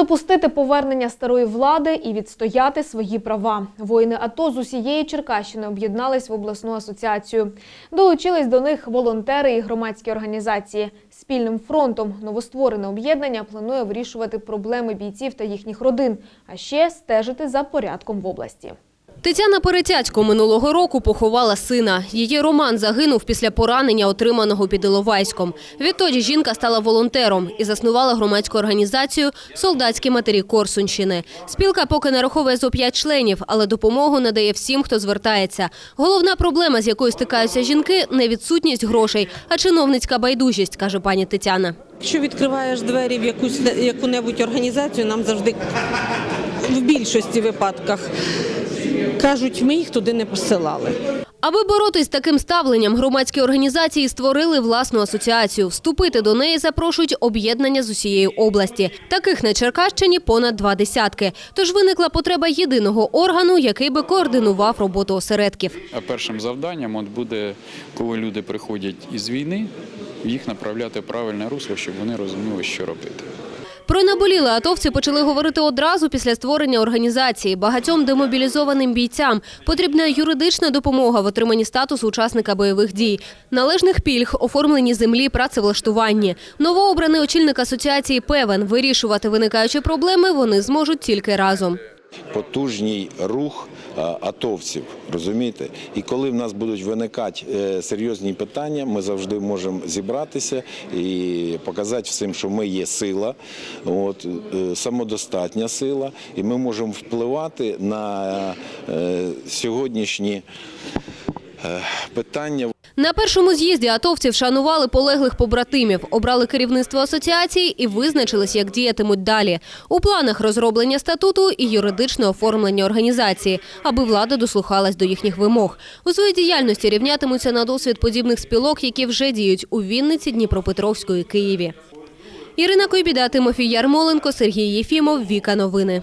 допустити повернення старої влади і відстояти свої права. Воїни АТО з усієї Черкащини об'єднались в обласну асоціацію. Долучились до них волонтери і громадські організації. Спільним фронтом новостворене об'єднання планує вирішувати проблеми бійців та їхніх родин, а ще стежити за порядком в області. Тетяна Перетятько минулого року поховала сина. Її Роман загинув після поранення, отриманого під Іловайськом. Відтоді жінка стала волонтером і заснувала громадську організацію «Солдатські матері Корсунщини». Спілка поки нараховує зо п'ять членів, але допомогу надає всім, хто звертається. Головна проблема, з якою стикаються жінки – не відсутність грошей, а чиновницька байдужість, каже пані Тетяна. Якщо відкриваєш двері в якусь яку-небудь організацію, нам завжди в більшості випадках кажуть, ми їх туди не посилали. Аби боротись з таким ставленням, громадські організації створили власну асоціацію. Вступити до неї запрошують об'єднання з усієї області. Таких на Черкащині понад два десятки. Тож виникла потреба єдиного органу, який би координував роботу осередків. А першим завданням от буде, коли люди приходять із війни, їх направляти в правильне русло, щоб вони розуміли, що робити. Про наболіле атовці почали говорити одразу після створення організації. Багатьом демобілізованим бійцям потрібна юридична допомога в отриманні статусу учасника бойових дій, належних пільг, оформленні землі, працевлаштуванні. Новообраний очільник асоціації певен, вирішувати виникаючі проблеми вони зможуть тільки разом. Потужний рух атовців, розумієте? І коли в нас будуть виникати е, серйозні питання, ми завжди можемо зібратися і показати всім, що ми є сила, от, е, самодостатня сила, і ми можемо впливати на е, сьогоднішні е, питання. На першому з'їзді атовці вшанували полеглих побратимів, обрали керівництво асоціації і визначились, як діятимуть далі. У планах розроблення статуту і юридичне оформлення організації, аби влада дослухалась до їхніх вимог. У своїй діяльності рівнятимуться на досвід подібних спілок, які вже діють у Вінниці, Дніпропетровську і Києві. Ірина Койбіда, Тимофій Ярмоленко, Сергій Єфімов, Віка Новини.